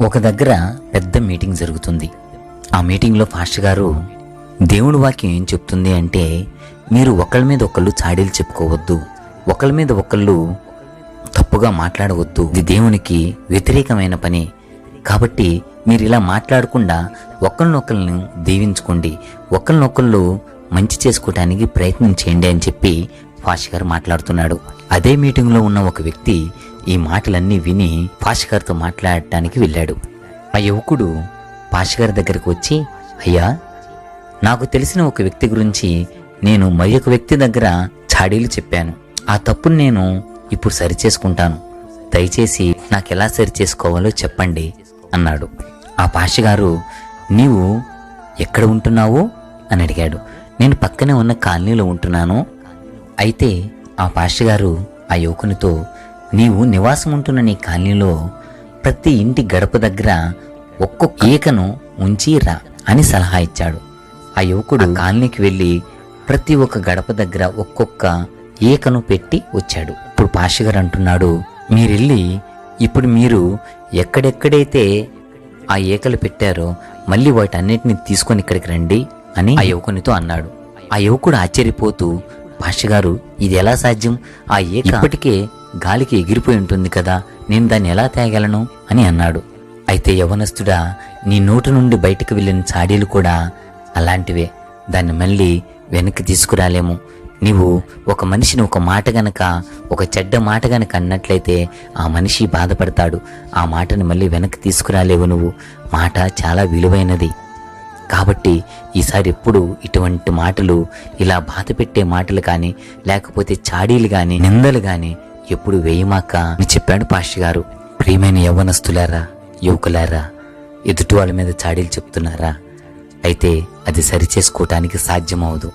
ఒక దగ్గర పెద్ద మీటింగ్ జరుగుతుంది. ఆ మీటింగ్లో ఫాస్టర్ గారు దేవుడి వాక్యం ఏం చెప్తుంది అంటే మీరు ఒకళ్ళ మీద ఒకళ్ళు చాడీలు చెప్పుకోవద్దు. ఒకళ్ళ మీద ఒకళ్ళు తప్పుగా మాట్లాడవద్దు. ఇది దేవునికి వ్యతిరేకమైన పని. కాబట్టి మీరు ఇలా మాట్లాడకుండా ఒకరినొకరిని దీవించుకోండి. ఒకరినొకళ్ళు మంచి చేసుకోవటానికి ప్రయత్నం చేయండి అని చెప్పి ఫాష్ గారు మాట్లాడుతున్నాడు. అదే మీటింగ్లో ఉన్న ఒక వ్యక్తి ఈ మాటలన్నీ విని ఫాష్ గారితో మాట్లాడటానికి వెళ్ళాడు. ఆ యువకుడు పాష గారి దగ్గరికి వచ్చి అయ్యా నాకు తెలిసిన ఒక వ్యక్తి గురించి నేను మరి ఒక వ్యక్తి దగ్గర చాడీలు చెప్పాను. ఆ తప్పును నేను ఇప్పుడు సరిచేసుకుంటాను. దయచేసి నాకు ఎలా సరిచేసుకోవాలో చెప్పండి అన్నాడు. ఆ పాషగారు నీవు ఎక్కడ ఉంటున్నావు? అని అడిగాడు. నేను పక్కనే ఉన్న కాలనీలో ఉంటున్నాను. అయితే ఆ పాషగారు ఆ యువకునితో నీవు నివాసం ఉంటున్న నీ కాలనీలో ప్రతి ఇంటి గడప దగ్గర ఒక్కొక్క ఈకను ఉంచి రా అని సలహా ఇచ్చాడు. ఆ యువకుడు కాలనీకి వెళ్ళి ప్రతి ఒక్క గడప దగ్గర ఒక్కొక్క ఈకను పెట్టి వచ్చాడు. ఇప్పుడు పాషగారు అంటున్నాడు మీరెళ్ళి ఇప్పుడు మీరు ఎక్కడెక్కడైతే ఆ ఈకలు పెట్టారో మళ్ళీ వాటన్నిటిని తీసుకొని ఇక్కడికి రండి అని ఆ యువకునితో అన్నాడు. ఆ యువకుడు ఆశ్చర్యపోతూ భాష్యగారు ఇది ఎలా సాధ్యం? ఆ ఏక ఇప్పటికే గాలికి ఎగిరిపోయి ఉంటుంది కదా నేను దాన్ని ఎలా తేగలను? అని అన్నాడు. అయితే యవనస్తుడా నీ నోటి నుండి బయటకు వెళ్ళిన చాడీలు కూడా అలాంటివే. దాన్ని మళ్ళీ వెనక్కి తీసుకురాలేము. నీవు ఒక మనిషిని ఒక మాట గనక ఒక చెడ్డ మాట గనక అన్నట్లయితే ఆ మనిషి బాధపడతాడు. ఆ మాటని మళ్ళీ వెనక్కి తీసుకురాలేవు నువ్వు. మాట చాలా విలువైనది. కాబట్టి ఈసారి ఎప్పుడు ఇటువంటి మాటలు ఇలా బాధ పెట్టే మాటలు కానీ లేకపోతే చాడీలు కానీ నిందలు కానీ ఎప్పుడు వేయమాక అని చెప్పాడు పాషి గారు. ప్రియమైన యవ్వనస్తులారా యువకులారా ఎదుటి వాళ్ళ మీద చాడీలు చెప్తున్నారా? అయితే అది సరిచేసుకోవటానికి సాధ్యమవదు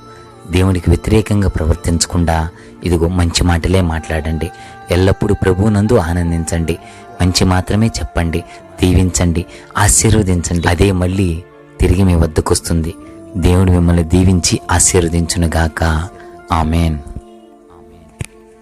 దేవునికి వ్యతిరేకంగా ప్రవర్తించకుండా ఇదిగో మంచి మాటలే మాట్లాడండి. ఎల్లప్పుడూ ప్రభువునందు ఆనందించండి. మంచి మాత్రమే చెప్పండి. దీవించండి. ఆశీర్వదించండి. అదే మళ్ళీ తిరిగి మీ వద్దకు వస్తుంది దేవుడు మిమ్మల్ని దీవించి ఆశీర్వదించునుగాక. ఆమెన్.